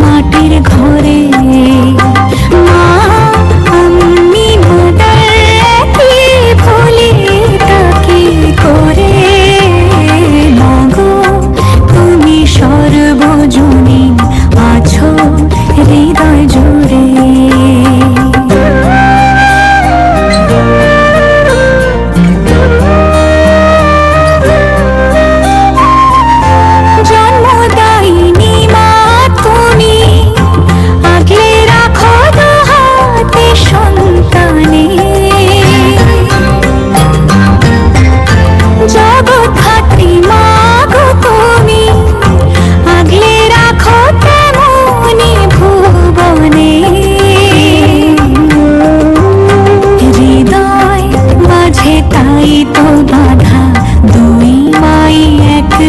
মাটির ঘরে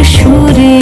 shuri